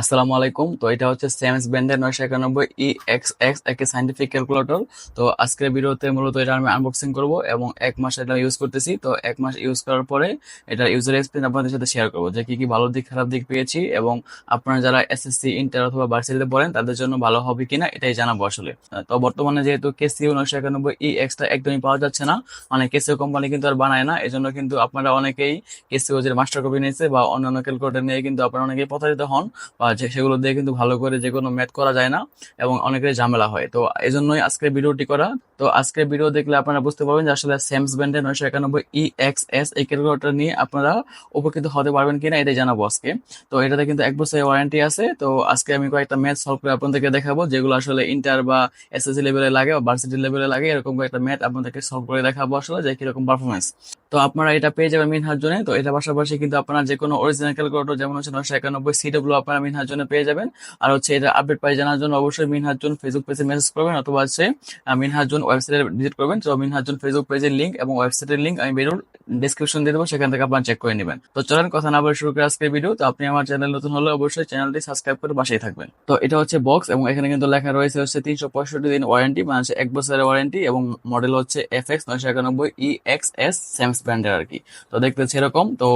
আসসালামু আলাইকুম। তো এটা হচ্ছে সেমস ব্যান্ডের নয়শো একানব্বই ই এক্স এক্স একটি সাইন্টিফিক ক্যালকুলেটর তো আজকের ভিডিওতে মূলত এটা আমি আনবক্সিং করব এবং এক মাস এটা ইউজ করতেছি। তো এক মাস ইউজ করার পরে এটা ইউজার এক্সপিরিয়েন্স আপনাদের সাথে শেয়ার করব যে কি কি ভালো দিক, খারাপ দিক পেয়েছি এবং আপনারা যারা এসএসসি ইন্টার অথবা ভার্সিটিতে পড়েন, তাদের জন্য ভালো হবে কিনা এটাই জানাব আসলে। তো বর্তমানে যেহেতু কেসিও নয়শো একানব্বই ই এক্সটা একদমই পাওয়া যাচ্ছে না মানে কেসিও কোম্পানি কিন্তু আর বানায় না, এজন্য কিন্তু আপনারা অনেকেই কেসিও যে মাস্টার কপি নিয়েছে বা অন্যান্য ক্যালকুলেটর নিয়ে কিন্তু আপনারা অনেকেই প্রতারিত হন বা সেগুলো দিয়ে কিন্তু ভালো করে যে কোনো ম্যাথ করা যায় না এবং অনেকের ঝামেলা হয়। তো এই জন্যই আজকের ভিডিওটি করা। তো আজকের ভিডিও দেখলে আপনারা বুঝতে পারবেন যে আসলে স্যামস ব্যান্ডের নয়শো একানব্বই ই এক্স এস এই ক্যালকুলেটর নিয়ে আপনারা উপকৃত হতে পারবেন কিনা এটাই জানাব আজকে। তো এটাতে কিন্তু এক বছরের ওয়ারেন্টি আছে। তো আজকে আমি কয়েকটা ম্যাথ সলভ করে আপনাদেরকে দেখাবো, যেগুলো আসলে ইন্টার বা এসএসসি লেভেলে লাগে বা ভার্সিটি লেভেলে লাগে, এরকম কয়েকটা ম্যাথ আপনাদেরকে সলভ করে দেখাবো আসলে যে কীরকম পারফরমেন্স তো আপনারা এটা পেয়ে যাবেন মিনহার জন্য তো এটা পাশাপাশি কিন্তু আপনারা যে কোনো অরিজিনাল ক্যালকুলেটর যেমন হচ্ছে নয়শো একানব্বই সিডব্লিউ আপনারা মিনহার জন্য পেয়ে যাবেন। আর হচ্ছে এটা আপডেট পাই জানার জন্য অবশ্যই মিনহার জন্য ফেসবুক পেজে মেসেজ করবেন অথবা হচ্ছে মিনহার জন্য ওয়েবসাইটে ভিজিট করবেন। তো মিনহার জন্য ফেসবুক পেজের লিঙ্ক এবং ওয়েবসাইটের লিঙ্ক আমি ভিডিওর ডিসক্রিপশন দিয়ে দেবো, সেখান থেকে আপনারা চেক করে নেবেন। তো চলেন কথা না বলে শুরু করে আজকের ভিডিও তো আপনি আমার চ্যানেল নতুন হলে অবশ্যই চ্যানেলটি সাবস্ক্রাইব করে পাশেই থাকবেন। তো এটা হচ্ছে বক্স এবং এখানে কিন্তু লেখা রয়েছে হচ্ছে তিনশো পঁয়ষট্টি দিন ওয়ারেন্টি মানে এক বছরের ওয়ারেন্টি এবং মডেল হচ্ছে এফ এক্স নয়শো একানব্বই ই এক্স এস স্যামস ব্র্যান্ডের আর কি তো দেখতে এরকম। তো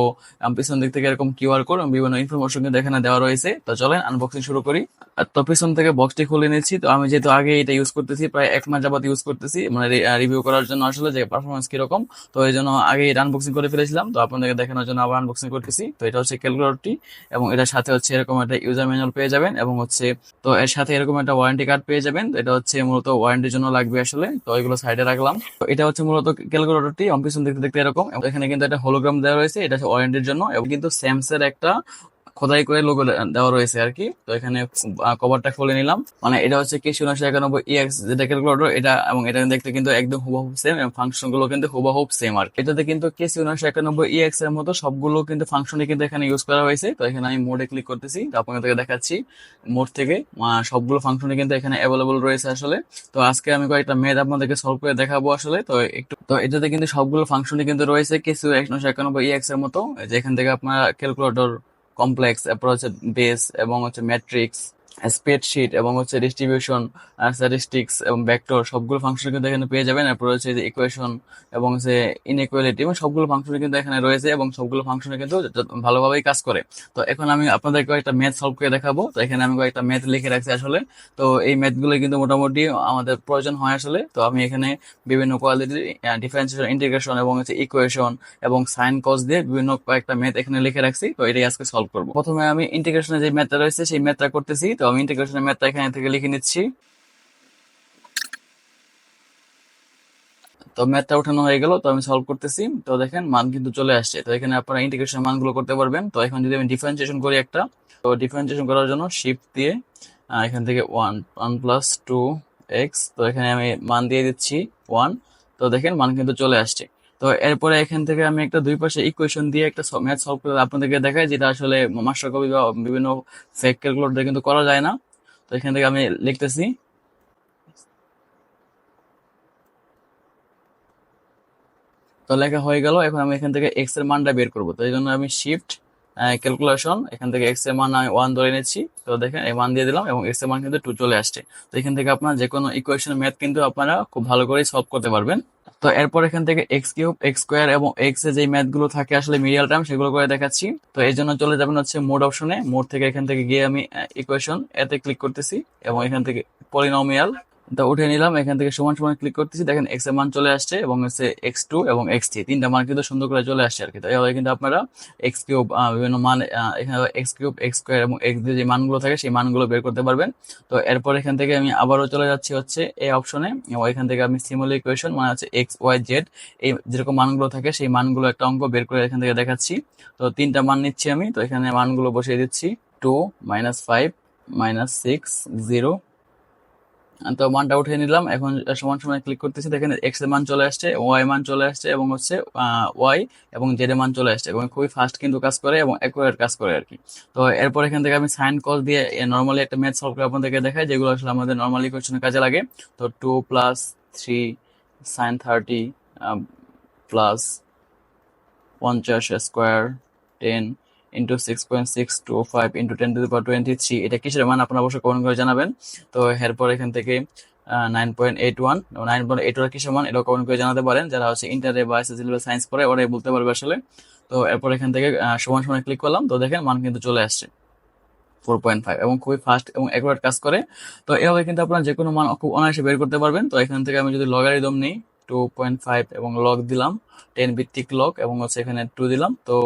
পিছন দিক থেকে এরকম কিউআর কোড এবং বিভিন্ন ইনফরমেশন কিন্তু এখানে দেওয়া রয়েছে। তো চলেন আনবক্সিং শুরু করি। তো পিছন থেকে বক্সটি খুলে নিচ্ছি। তো আমি যেহেতু আগে এটা ইউজ করতেছি, প্রায় এক মাস যাবত ইউজ করতেছি মানে রিভিউ করার জন্য আসলে যে পারফরমেন্স কীরকম, তো এই জন্য আগে এটা আনবক্সিং করে ফেলেছিলাম। তো আপনাদেরকে দেখানোর জন্য আবার আনবক্সিং করতেছি। তো এটা হচ্ছে ক্যালকুলেটরটি এবং এটার সাথে হচ্ছে এরকম একটা ইউজার ম্যানুয়াল পেয়ে যাবেন এবং হচ্ছে, তো এর সাথে এরকম একটা ওয়ারেন্টি কার্ড পেয়ে যাবেন। তো এটা হচ্ছে মূলত ওয়ারেন্টির জন্য লাগবে আসলে। তো এগুলো সাইডে রাখলাম। তো এটা হচ্ছে মূলত ক্যালকুলেটরটি আমি পিছন দেখতে দেখতে এরকম। এখানে কিন্তু একটা হোলোগ্রাম দেওয়া রয়েছে, এটা হচ্ছে ওয়ারেন্টির জন্য। এবং কিন্তু স্যামসের একটা খোদাই করে লোগো দেওয়া রয়েছে আর কি তো এখানে কভারটা খুলে নিলাম। মানে এটা হচ্ছে কে শূন্যশো একানব্বই ইএক্স যেটা ক্যালকুলেটর এটা এবং এটা দেখতে কিন্তু একদম হুবহু সেম এবং ফাংশনগুলো কিন্তু হুবহু সেম আর এটাতে কিন্তু কে শূন্যশো একানব্বই ইএক্স এর মতো সবগুলো কিন্তু ফাংশনে কিন্তু এখানে ইউজ করা হয়েছে। তো এখানে আমি মোডে ক্লিক করতেছি। আপনাদেরকে দেখাচ্ছি মোড থেকে। সবগুলো ফাংশনে কিন্তু এখানে অ্যাভেলেবল রয়েছে আসলে। তো আজকে আমি কয়েকটা ম্যাথ আপনাদেরকে সলভ করে দেখাবো আসলে। তো একটু তো এটাতে কিন্তু সবগুলো ফাংশনে কিন্তু রয়েছে কিছু একশো একানব্বই ইএক্স এর মতো। যেখান থেকে আপনার ক্যালকুলেটর কমপ্লেক্স এরপর হচ্ছে বেস এবং হচ্ছে ম্যাট্রিক্স স্প্রেডশিট এবং হচ্ছে ডিস্ট্রিবিউশন স্ট্যাটিস্টিক্স এবং ভেক্টর সবগুলো ফাংশন কিন্তু এখানে পেয়ে যাবেন। এরপর হচ্ছে যে ইকুয়েশন এবং হচ্ছে ইনইকুয়ালিটি এবং সবগুলো ফাংশন কিন্তু এখানে রয়েছে এবং সবগুলো ফাংশনে কিন্তু ভালোভাবেই কাজ করে। তো এখন আমি আপনাদের কয়েকটা ম্যাথ সলভ করে দেখাবো। তো এখানে আমি কয়েকটা ম্যাথ লিখে রাখছি আসলে। তো এই ম্যাথগুলো কিন্তু মোটামুটি আমাদের প্রয়োজন হয় আসলে। তো আমি এখানে বিভিন্ন কোয়ালিটির ডিফারেন্সিয়েশন ইন্টিগ্রেশন এবং হচ্ছে ইকুয়েশন এবং সাইন কস দিয়ে বিভিন্ন কয়েকটা ম্যাথ এখানে লিখে রাখছি। তো এটাই আজকে সলভ করব। প্রথমে আমি ইন্টিগ্রেশনের যে ম্যাথটা রয়েছে, সেই ম্যাথটা করতেছি। তো আমি ইন্টিগ্রেশনের ম্যাথটা এখানে থেকে লিখে নিচ্ছি। তো ম্যাথটা উঠানো হয়ে গেল, তো আমি সলভ করতেছি। তো দেখেন, মান কিন্তু চলে আসছে। তো এখানে আপনারা ইন্টিগ্রেশন মানগুলো করতে পারবেন। তো এখন যদি আমি ডিফারেন্সিয়েশন করি একটা, তো ডিফারেন্সিয়েশন করার জন্য শিফট দিয়ে এখান থেকে one one plus two X তো এখানে আমি মান দিয়ে দিচ্ছি ওয়ান তো দেখেন, মান কিন্তু চলে আসছে। তো এরপরে এখান থেকে আমি একটা দুই পাশে ইকুয়েশন দিয়ে একটা ম্যাথ সলভ করে আপনাদেরকে দেখাই যেটা আসলে মাস্টার কপি বা বিভিন্ন ফেক ক্যালকুলেটর কিন্তু করা যায় না। তো এখান থেকে আমি লিখতেছি। তো লেখা হয়ে গেল। এখন আমি এখান থেকে এক্সের মানটা বের করব। তো এই জন্য আমি শিফট ক্যালকুলেশন এখান থেকে এক্সের মান আমি ওয়ান ধরে নিচ্ছি। তো দেখেন এই মান দিয়ে দিলাম এবং এক্সের মান কিন্তু টু চলে আসছে। তো এখান থেকে আপনার যে কোনো ইকুয়েশন ম্যাথ কিন্তু আপনারা খুব ভালো করে সলভ করতে পারবেন। তো এরপর এখান থেকে এক্স কিউব এক্স স্কোয়ার এবং এক্স এ যে ম্যাথগুলো থাকে আসলে মিডিয়াল টার্ম সেগুলো করে দেখাচ্ছি। তো এই জন্য চলে যাবেন হচ্ছে মোড অপশনে মোড থেকে এখান থেকে গিয়ে আমি ইকুয়েশন এতে ক্লিক করতেছি এবং এখান থেকে পলিনোমিয়াল তো উঠে নিলাম। এখান থেকে সমান সমান ক্লিক করতেছি। দেখেন এক্সের মান চলে আসছে এবং হচ্ছে এক্স টু এবং এক্স থ্রি তিনটা মান কিন্তু সুন্দর করে চলে আসছে আর কি তো এইভাবে কিন্তু আপনারা এক্স কিউব বিভিন্ন মান এখানে এক্স কিউব এক্স স্কোয়ার এবং এক্স দিয়ে যে মানগুলো থাকে সেই মানগুলো বের করতে পারবেন। তো এরপর এখান থেকে আমি আবারও চলে যাচ্ছি হচ্ছে এই অপশনে এবং এখান থেকে আমি সিমুল ইকুয়েশন মানে হচ্ছে এক্স ওয়াই জেড এই যেরকম মানগুলো থাকে সেই মানগুলো একটা অঙ্ক বের করে এখান থেকে দেখাচ্ছি। তো তিনটা মান নিচ্ছি আমি। তো এখানে মানগুলো বসিয়ে দিচ্ছি। Two minus five minus six zero তো মানটা উঠিয়ে নিলাম। এখন সমান সমান ক্লিক করতেছি। দেখেন এক্সের মান চলে আসছে ওয়াই মান চলে আসছে এবং হচ্ছে ওয়াই এবং জেড এর মান চলে আসছে এবং খুবই ফাস্ট কিন্তু কাজ করে এবং অ্যাকুরেট কাজ করে আর কি তো এরপর এখান থেকে আমি সাইন কস দিয়ে নর্মালি একটা ম্যাথ সলভ করে আপনাদেরকে দেখাই, যেগুলো আসলে আমাদের নর্মালি কোয়েশনের কাজে লাগে। তো two plus three sine thirty plus পঞ্চাশ square ten into six point six two five into ten to the power twenty three এটা কিসের মান? আপনারা অবশ্যই কমেন্ট করে জানাবেন। তো এরপর এখান থেকে nine point eight one nine point eight one কিসের মান? এটাও কমেন্ট করে জানাতে পারেন। যারা হচ্ছে ইন্টারে বা এসএসসি লেভেল সায়েন্স পড়ে, ওরাই বলতে পারবে আসলে। তো এরপর এখান থেকে সমান সমান ক্লিক করলাম। তো দেখেন, মান কিন্তু চলে আসছে ফোর পয়েন্ট ফাইভ এবং খুবই ফাস্ট এবং অ্যাকুরেট কাজ করে। তো এভাবে কিন্তু আপনারা যে কোনো মান খুব অনায়াসে বের করতে পারবেন। তো এখান থেকে আমি যদি লগারিদম নিই টু পয়েন্ট ফাইভ এবং লগ দিলাম টেন ভিত্তিক লগ এবং হচ্ছে এখানে টু দিলাম, তো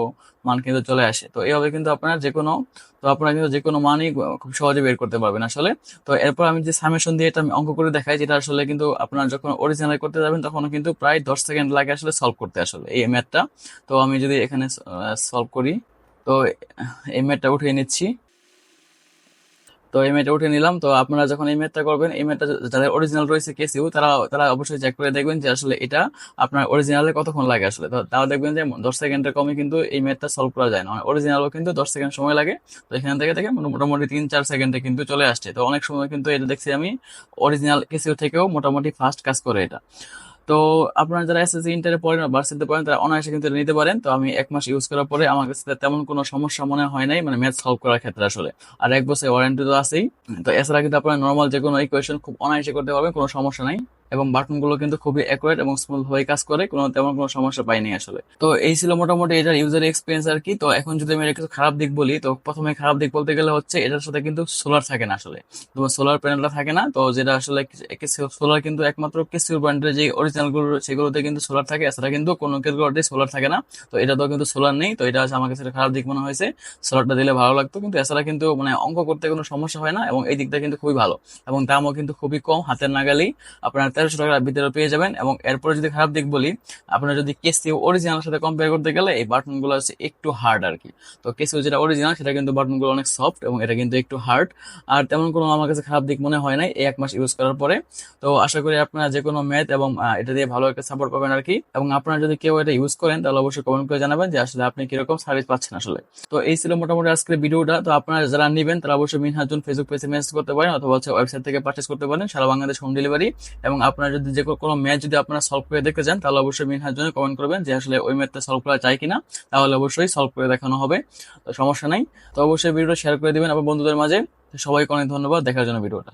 মান কিন্তু চলে আসে। তো এইভাবে কিন্তু আপনারা যে কোনো তো আপনারা কিন্তু যে কোনো মানই খুব সহজে বের করতে পারবেন আসলে। তো এরপর আমি যে সামেশন দিয়ে এটা আমি অঙ্ক করে দেখাই, যেটা আসলে কিন্তু আপনারা যখন অরিজিনাল করতে যাবেন তখন কিন্তু প্রায় দশ সেকেন্ড লাগে আসলে সলভ করতে আসলে এই ম্যাথটা তো আমি যদি এখানে সলভ করি, তো এই ম্যাথটা উঠিয়ে নিচ্ছি। তো এই ম্যাটটা উঠে নিলাম। তো আপনারা যখন এই মেয়েটা করবেন, এই ম্যাটটা যাদের অরিজিনাল রয়েছে কেসিউ, তারা তারা অবশ্যই চেক করে দেখবেন যে আসলে এটা আপনার অরিজিনালে কতক্ষণ লাগে আসলে। তো তাও দেখবেন যে দশ সেকেন্ডের কমে কিন্তু এই মেয়েটা সলভ করা যায় না। অরিজিনালও কিন্তু দশ সেকেন্ড সময় লাগে। তো এখান থেকে থেকে মোটামুটি তিন, চার সেকেন্ডে কিন্তু চলে আসছে। তো অনেক সময় কিন্তু এটা দেখছি আমি অরিজিনাল কেসিউ থেকেও মোটামুটি ফাস্ট কাজ করে এটা। তো আপনারা যারা এসএসসি ইন্টারে পড়েন বা ভার্সিটিতে পড়েন, তারা অনায়াসে কিন্তু নিতে পারেন। তো আমি এক মাস ইউজ করার পরে আমার কাছে তেমন কোনো সমস্যা মনে হয় নাই মানে ম্যাথ সলভ করার ক্ষেত্রে আসলে। আর এক বছর ওয়ারেন্টি তো আছেই। তো এছাড়া কিন্তু আপনারা নর্মাল যে কোনো ইকুয়েশন খুব অনায়াসে করতে পারবেন, কোনো সমস্যা নাই। এবং বাটনগুলো কিন্তু খুবই অ্যাকুরেট এবং স্মুথ হয়ে কাজ করে, কোনো তেমন কোনো সমস্যা পাইনি আসলে। তো এই ছিল মোটামুটি এটার ইউজার এক্সপিরিয়েন্স আর কি। তো এখন যদি আমি কিছু খারাপ দিক বলি, তো প্রথমে খারাপ দিক বলতে গেলে হচ্ছে এটার সাথে কিন্তু সোলার থাকে না আসলে। তোমার সোলার প্যানেলটা থাকে না, তো যেটা আসলে সোলার কিন্তু একমাত্র কেসিউর ব্র্যান্ডের যে অরিজিনালগুলো, সেগুলোতে কিন্তু সোলার থাকে, এছাড়া কিন্তু কোনো ক্যালকুলেটারে সোলার থাকে না। তো এটা তো কিন্তু সোলার নেই, তো এটা আমার কাছে খারাপ দিক মনে হয়েছে। সোলারটা দিলে ভালো লাগতো, কিন্তু এছাড়া কিন্তু মানে অঙ্ক করতে কোনো সমস্যা হয় না, এবং এই দিকটা কিন্তু খুবই ভালো। এবং দামও কিন্তু খুবই কম, হাতের নাগালেই। আপনার তেরোশো টাকার ভিতরে পেয়ে যাবেন এবং এরপরে যদি খারাপ দিক বলি, আপনার যদি কেসিউ অরিজিনাল সাথে কম্পেয়ার করতে গেলে এই বাটনগুলো হচ্ছে একটু হার্ড আর কি তো কেসিউ যেটা অরিজিনাল সেটা কিন্তু বাটনগুলো অনেক সফট এবং এটা কিন্তু একটু হার্ড আর তেমন কোনো আমার কাছে খারাপ দিক মনে হয় নাই, এই এক মাস ইউজ করার পরে। তো আশা করি আপনারা যে কোনো ম্যাথ এবং এটা দিয়ে ভালো একটা সাপোর্ট পাবেন আর কি এবং আপনারা যদি কেউ এটা ইউজ করেন, তাহলে অবশ্যই কমেন্ট করে জানাবেন যে আসলে আপনি কীরকম সার্ভিস পাচ্ছেন আসলে। তো এই ছিল মোটামুটি আজকের ভিডিওটা। তো আপনারা যারা নেবেন, তারা অবশ্যই মিনহাজুন ফেসবুক পেজে মেসেজ করতে পারেন অথবা হচ্ছে ওয়েবসাইট থেকে পারচেস করতে পারেন। সারা বাংলাদেশ হোম ডেলিভারি এবং আপনারা যদি যে কোনো ম্যাচ যদি আপনারা সলভ করে দেখতে চান, তাহলে অবশ্যই মিনহাজুনে কমেন্ট করবেন যে আসলে ওই ম্যাথটা সলভ করা যায় কিনা, তাহলে অবশ্যই সলভ করে দেখানো হবে। তো সমস্যা নাই। তো অবশ্যই ভিডিওটা শেয়ার করে দিবেন আপনার বন্ধুদের মাঝে। সবাইকে অনেক ধন্যবাদ। দেখার জন্য ভিডিওটা